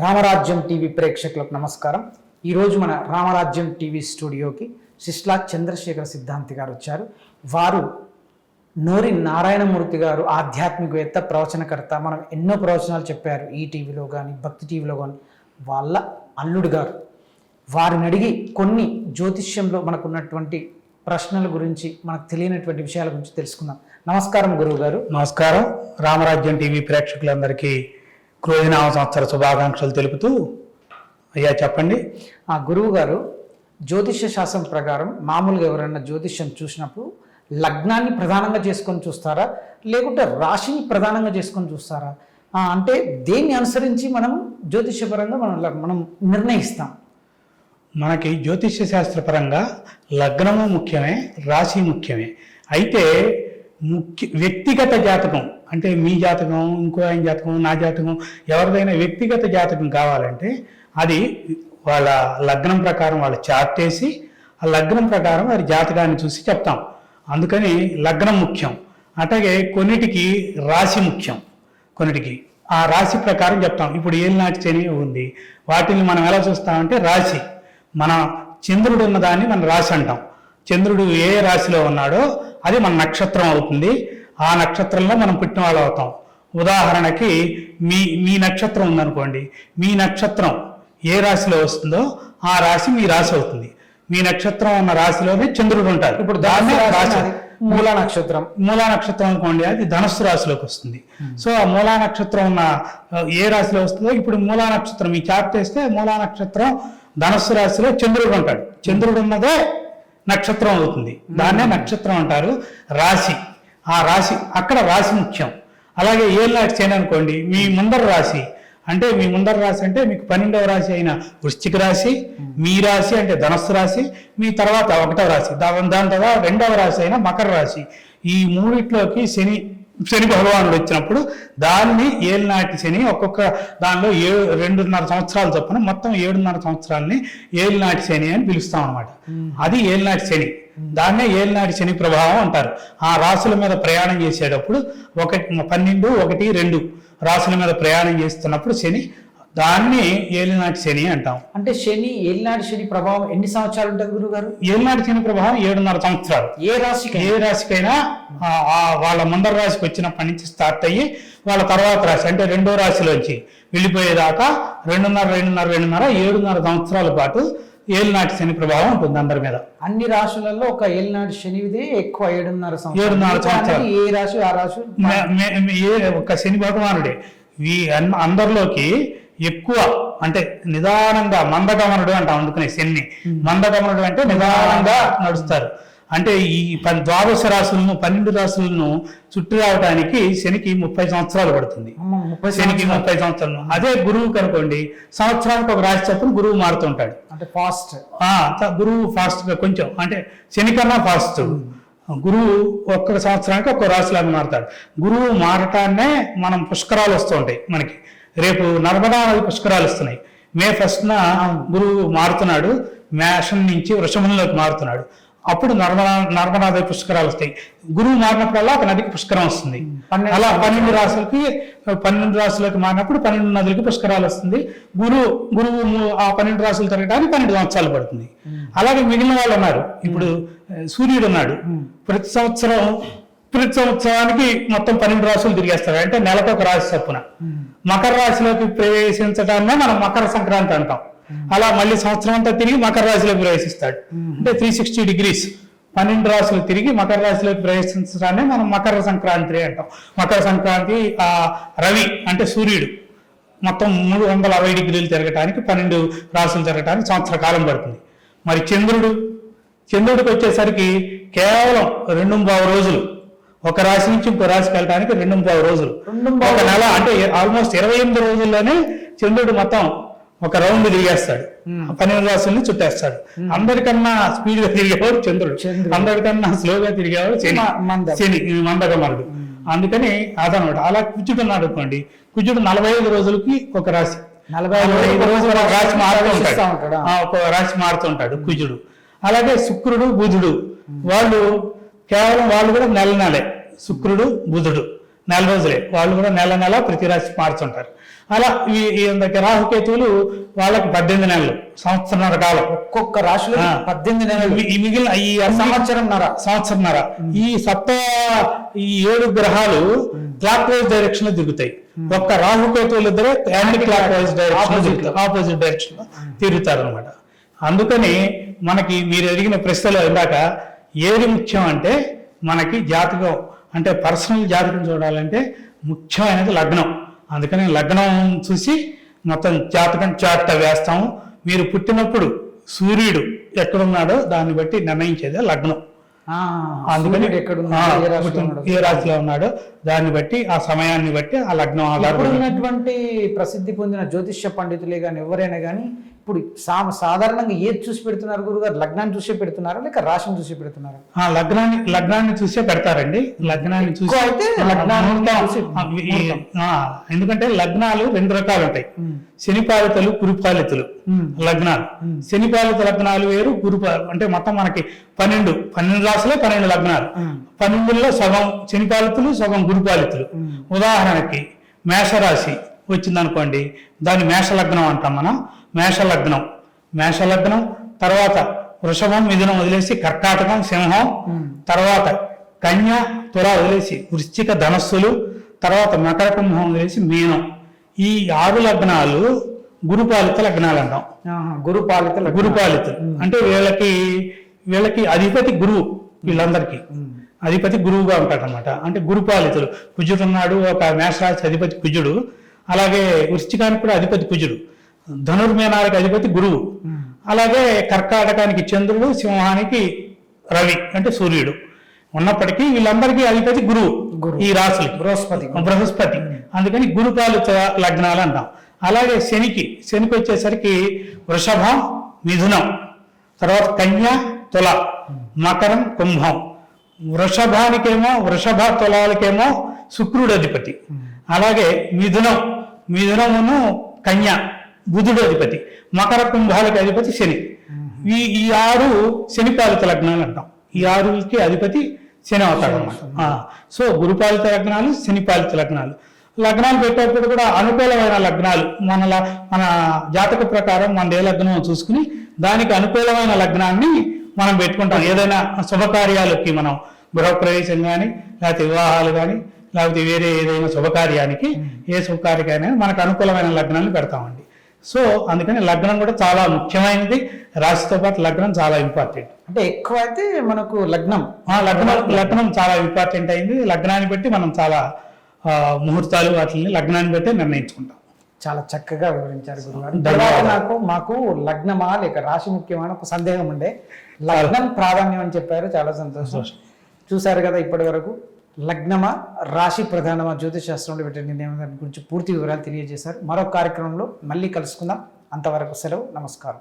రామరాజ్యం TV ప్రేక్షకులకు నమస్కారం. ఈరోజు మన రామరాజ్యం టీవీ స్టూడియోకి శిష్లా చంద్రశేఖర సిద్ధాంతి గారు వచ్చారు. వారు నోరి నారాయణమూర్తి గారు ఆధ్యాత్మికవేత్త ప్రవచనకర్త. మనం ఎన్నో ప్రవచనాలు చెప్పారు. ఈ టీవీలో కానీ భక్తి టీవీలో కానీ వాళ్ళ అల్లుడు గారు. వారిని అడిగి కొన్ని జ్యోతిష్యంలో మనకున్నటువంటి ప్రశ్నల గురించి మనకు తెలియనటువంటి విషయాల గురించి తెలుసుకుందాం. నమస్కారం గురువు గారు నమస్కారం. రామరాజ్యం టీవీ ప్రేక్షకులందరికీ క్రోధినామ సంవత్సర శుభాకాంక్షలు తెలుపుతూ అయ్యా చెప్పండి. ఆ గురువు గారు జ్యోతిష్య శాస్త్రం ప్రకారం మామూలుగా ఎవరైనా జ్యోతిష్యం చూసినప్పుడు లగ్నాన్ని ప్రధానంగా చేసుకొని చూస్తారా? లేకుంటే రాశిని ప్రధానంగా చేసుకొని చూస్తారా? అంటే దేన్ని అనుసరించి మనం జ్యోతిష్యపరంగా మనం మనం నిర్ణయిస్తాం? మనకి జ్యోతిష్య శాస్త్రపరంగా లగ్నము ముఖ్యమే రాశి ముఖ్యమే. అయితే ముఖ్య వ్యక్తిగత జాతకం అంటే మీ జాతకం ఇంకో ఆయన జాతకం నా జాతకం ఎవరిదైనా వ్యక్తిగత జాతకం కావాలంటే అది వాళ్ళ లగ్నం ప్రకారం వాళ్ళు చార్ట్ వేసి ఆ లగ్నం ప్రకారం వారి జాతకాన్ని చూసి చెప్తాం. అందుకని లగ్నం ముఖ్యం. అట్లాగే కొన్నిటికి రాశి ముఖ్యం. కొన్నిటికి ఆ రాశి ప్రకారం చెప్తాం. ఇప్పుడు ఏలినాటి శని ఉంది? వాటిని మనం ఎలా చూస్తామంటే రాశి. మన చంద్రుడు ఉన్న దాన్ని మనం రాశి అంటాం. చంద్రుడు ఏ రాశిలో ఉన్నాడో అది మన నక్షత్రం అవుతుంది. ఆ నక్షత్రంలో మనం పుట్టిన వాళ్ళు అవుతాం. ఉదాహరణకి మీ మీ నక్షత్రం ఉందనుకోండి. మీ నక్షత్రం ఏ రాశిలో వస్తుందో ఆ రాశి మీ రాశి అవుతుంది. మీ నక్షత్రం ఉన్న రాశిలోనే చంద్రుడు ఉంటారు ఇప్పుడు దాన్నే దాని రాశి మూలా నక్షత్రం. మూలా నక్షత్రం అనుకోండి అది ధనుస్సు రాశిలోకి వస్తుంది. సో ఆ మూలా నక్షత్రం ఉన్న ఏ రాశిలో వస్తుందో ఇప్పుడు మూలా నక్షత్రం ఈ చార్ట్ వేస్తే మూలా నక్షత్రం ధనుస్సు రాశిలో చంద్రుడు ఉంటాడు. చంద్రుడు ఉన్నదే నక్షత్రం అవుతుంది. దాన్నే నక్షత్రం అంటారు. రాశి. ఆ రాశి అక్కడ రాశి ముఖ్యం. అలాగే ఏళ్ళనాటి చేయను అనుకోండి మీ ముందర రాశి. అంటే మీ ముందర రాశి అంటే మీకు పన్నెండవ రాశి అయిన వృశ్చిక రాశి మీ రాశి అంటే ధనస్సు రాశి మీ తర్వాత ఒకటవ రాశి. దాని దాని తర్వాత రెండవ రాశి అయిన మకర రాశి. ఈ మూడిట్లోకి శని శని భగవానుడు వచ్చినప్పుడు దాన్ని ఏలినాటి శని ఒక్కొక్క దానిలో ఏడు రెండున్నర సంవత్సరాలు చొప్పున మొత్తం ఏడున్నర సంవత్సరాలని ఏలినాటి శని అని పిలుస్తాం అనమాట అది ఏలినాటి శని. దాన్నే ఏలినాటి శని ప్రభావం అంటారు. ఆ రాసుల మీద ప్రయాణం చేసేటప్పుడు ఒకటి పన్నెండు ఒకటి రెండు రాసుల మీద ప్రయాణం చేస్తున్నప్పుడు శని దాన్ని ఏలినాటి శని అంటాం. అంటే శని ఏలినాటి శని ప్రభావం ఎన్ని సంవత్సరాలు ఉంటుంది గురువు గారు ఏలినాటి శని ప్రభావం ఏడున్నర సంవత్సరాలు. ఏ రాశికి ఏ రాశికైనా వాళ్ళ ముందర రాశికి వచ్చినప్పటి నుంచి స్టార్ట్ అయ్యి వాళ్ళ తర్వాత రాశి అంటే రెండో రాశిలోంచి వెళ్ళిపోయేదాకా రెండున్నర రెండున్నర రెండున్నర ఏడున్నర సంవత్సరాల పాటు ఏలినాటి శని ప్రభావం ఉంటుంది అందరి మీద. అన్ని రాశులలో ఒక ఏలినాటి శనివిదే ఎక్కువ ఏడున్నర ఏడున్నర సంవత్సరాలు. ఏ రాశి ఆ రాశి? ఒక శని భగవానుడే. ఈ అందరిలోకి ఎక్కువ అంటే నిదానంగా మందగమనుడు అంటాం అందుకనే శని. మందగమనుడు అంటే నిదానంగా నడుస్తారు. అంటే ఈ పన్- ద్వాదశ రాశులను పన్నెండు రాశులను చుట్టి రావడానికి శనికి ముప్పై సంవత్సరాలు పడుతుంది. శనికి ముప్పై సంవత్సరాలు. అదే గురువు కనుకోండి సంవత్సరానికి ఒక రాశి చొప్పున గురువు మారుతుంటాడు అంటే ఫాస్ట్. గురువు ఫాస్ట్గా కొంచెం అంటే శని కన్నా ఫాస్ట్. గురువు ఒక్క సంవత్సరానికి ఒక్క రాశిలాగా మారుతాడు. గురువు మారటాన్నే మనం పుష్కరాలు వస్తూ ఉంటాయి మనకి. రేపు నర్మదా నది పుష్కరాలు వస్తున్నాయి. మే ఫస్ట్న గురువు మారుతున్నాడు. మేషం నుంచి వృషభంలోకి మారుతున్నాడు. అప్పుడు నర్మదా నర్మదా నది పుష్కరాలు వస్తాయి. గురువు మారినప్పుడల్లా ఒక నదికి పుష్కరం వస్తుంది. అలా పన్నెండు రాశులకి పన్నెండు రాశులకి మారినప్పుడు పన్నెండు నదులకి పుష్కరాలు వస్తుంది. గురువు గురువు ఆ పన్నెండు రాశులు తిరగడానికి పన్నెండు సంవత్సరాలు పడుతుంది. అలాగే మిగిలిన వాళ్ళు ఉన్నారు. ఇప్పుడు సూర్యుడు ఉన్నాడు. ప్రతి సంవత్సరం ప్రతి సంవత్సరానికి మొత్తం పన్నెండు రాశులు తిరిగేస్తాడు అంటే నెలకు ఒక రాశి చొప్పున. మకర రాశిలోకి ప్రవేశించడాన్నే మనం మకర సంక్రాంతి అంటాం. అలా మళ్ళీ సంవత్సరం అంతా తిరిగి మకర రాశిలోకి ప్రవేశిస్తాడు. అంటే త్రీ సిక్స్టీ డిగ్రీస్ పన్నెండు రాశులు తిరిగి మకర రాశిలోకి ప్రవేశించడాన్ని మనం మకర సంక్రాంతి అంటాం. మకర సంక్రాంతి ఆ రవి అంటే సూర్యుడు మొత్తం మూడు వందల అరవై డిగ్రీలు తిరగటానికి పన్నెండు రాశులు తిరగటానికి సంవత్సర కాలం పడుతుంది. మరి చంద్రుడు? చంద్రుడికి వచ్చేసరికి కేవలం రెండు రోజులు. ఒక రాశి నుంచి ఇంకో రాశికి వెళ్ళడానికి రెండు పావు రోజులు. ఒక నెల అంటే ఆల్మోస్ట్ ఇరవై ఎనిమిది రోజుల్లోనే చంద్రుడు మొత్తం ఒక రౌండ్ తిరిగేస్తాడు. పన్నెండు రాశుల్ని చుట్టేస్తాడు. అందరికన్నా స్పీడ్గా తిరిగేవాడు చంద్రుడు. అందరికన్నా స్లోగా తిరిగేవాడు శని. శని ఈ మందగమనుడు అందుకని అదనమాట. అలా కుజుడు ఉన్నాడు అనుకోండి కుజుడు నలభై ఐదు రోజులకి ఒక రాశి. నలభై ఐదు రోజులు రాశి మారుతూ ఉంటాడు. ఒక రాశి మారుతూ ఉంటాడు కుజుడు. అలాగే శుక్రుడు బుధుడు. వాళ్ళు కేవలం వాళ్ళు కూడా నెల నెలే. శుక్రుడు బుధుడు. నెల రోజులే. వాళ్ళు కూడా నెల నెల ప్రతి రాశి మారుతుంటారు అలా ఈ రాహుకేతువులు వాళ్ళకి పద్దెనిమిది నెలలు సంవత్సరంన్నర కాలం. ఒక్కొక్క రాశిలో ఆ. పద్దెనిమిది నెలలు. ఈ మిగిలిన ఈ సంవత్సరంన్నర. సంవత్సరంన్నర. ఈ సప్త ఈ ఏడు గ్రహాలు క్లాక్ వైజ్ డైరెక్షన్లో తిరుగుతాయి ఒక్క రాహుకేతువులు ఇద్దరే anti clock wise direction. Opposite డైరెక్షన్లో తిరుగుతారు అనమాట అందుకని మనకి మీరు అడిగిన ప్రశ్నలో ఇందాక ఏది ముఖ్యం అంటే మనకి జాతకం అంటే పర్సనల్ జాతకం చూడాలంటే ముఖ్యమైనది లగ్నం. అందుకని లగ్నం చూసి మొత్తం జాతకం చార్ట్ వేస్తాము. మీరు పుట్టినప్పుడు సూర్యుడు ఎక్కడున్నాడో దాన్ని బట్టి నిర్ణయించేదే లగ్నం. అందుకని ఏ రాశిలో ఉన్నాడు? దాన్ని బట్టి ఆ సమయాన్ని బట్టి ఆ లగ్నం ఉన్నటువంటి ప్రసిద్ధి పొందిన జ్యోతిష్య పండితులే కానీ ఎవరైనా కానీ ఇప్పుడు సా- సాధారణంగా ఏది చూసి పెడుతున్నారు గురుగారు? లగ్నాన్ని చూసే పెడుతున్నారా? లేక రాశిని చూసి పెడుతున్నారా? ఆ లగ్నాన్ని లగ్నాన్ని చూసే పెడతారండి. లగ్నాన్ని చూసి అయితే ఎందుకంటే లగ్నాలు రెండు రకాలు ఉంటాయి. శనిపాలితలు గురుపాలితులు. లగ్నాలు. శనిపాలిత లగ్నాలు వేరు గురు అంటే మొత్తం మనకి పన్నెండు పన్నెండు రాసులే పన్నెండు లగ్నాలు. పన్నెండులో సగం శనిపాలితులు సగం గురుపాలితులు. ఉదాహరణకి మేషరాశి వచ్చిందనుకోండి దాన్ని మేషలగ్నం అంటాం మనం. మేషలగ్నం. మేషలగ్నం తర్వాత వృషభం మిథునం వదిలేసి కర్కాటకం సింహం. తర్వాత కన్య తుల వదిలేసి వృశ్చిక ధనస్సులు. తర్వాత మకర కుంభం వదిలేసి మీనం. ఈ ఆరు లగ్నాలు గురుపాలిత లగ్నాలు అంటాం గురుపాలిత. గురుపాలితులు అంటే వీళ్ళకి వీళ్ళకి అధిపతి గురువు వీళ్ళందరికీ. అధిపతి గురువుగా ఉంటాడు అనమాట అంటే గురుపాలితులు. కుజుడు ఉన్నాడు ఒక మేషరాశి అధిపతి కుజుడు. అలాగే వృశ్చికానికి కూడా అధిపతి కుజుడు. ధనుర్మేనానికి అధిపతి గురువు. అలాగే కర్కాటకానికి చంద్రుడు సింహానికి రవి అంటే సూర్యుడు. ఉన్నప్పటికీ వీళ్ళందరికీ అధిపతి గురువు. ఈ రాశులకి. బృహస్పతి బృహస్పతి. అందుకని గురుపాలిత లగ్నాలు అంటాం. అలాగే శనికి శనికి వచ్చేసరికి వృషభం మిథునం తర్వాత కన్య తుల మకరం కుంభం. వృషభానికేమో వృషభ తులాలకేమో శుక్రుడు అధిపతి. అలాగే మిథునం మిథునమును కన్య. బుధుడు అధిపతి మకర కుంభాలకి అధిపతి శని. ఈ ఈ ఆరు శనిపాలిత లగ్నాలు అంటాం. ఈ ఆరుకి అధిపతి శని అవుతాడు అన్నమాట. సో గురుపాలిత లగ్నాలు శనిపాలిత లగ్నాలు. లగ్నాలు పెట్టేటప్పుడు కూడా అనుకూలమైన లగ్నాలు. మన మన జాతక ప్రకారం మన ఏ లగ్నం చూసుకుని దానికి అనుకూలమైన లగ్నాన్ని మనం పెట్టుకుంటాం. ఏదైనా శుభకార్యాలకి మనం గృహప్రవేశం కానీ లేకపోతే వివాహాలు కానీ లేకపోతే వేరే ఏదైనా శుభకార్యానికి ఏ శుభకార్యకైనా మనకు అనుకూలమైన లగ్నాన్ని పెడతామండి. సో అందుకని లగ్నం కూడా చాలా ముఖ్యమైనది. రాశితో పాటు లగ్నం చాలా ఇంపార్టెంట్ అంటే ఎక్కువ అయితే మనకు లగ్నం. ఆ లగ్నం లగ్నం చాలా ఇంపార్టెంట్ అయింది. లగ్నాన్ని బట్టి మనం చాలా ముహూర్తాలు వాటిని లగ్నాన్ని బట్టి నిర్ణయించుకుంటాం. చాలా చక్కగా వివరించారు గురుగారు. నాకు మాకు లగ్నమా లేక రాశి ముఖ్యమైన ఒక సందేహం ఉండే. లగ్నం ప్రాధాన్యం అని చెప్పారు. చాలా సంతోషం. చూశారు కదా ఇప్పటి వరకు. లగ్నమా? రాశి ప్రధానమా? జ్యోతిశాస్త్రంలో పెట్టిన నిర్ణయం గురించి పూర్తి వివరాలు తెలియజేశారు. మరో కార్యక్రమంలో మళ్ళీ కలుసుకుందాం. అంతవరకు సెలవు. నమస్కారం.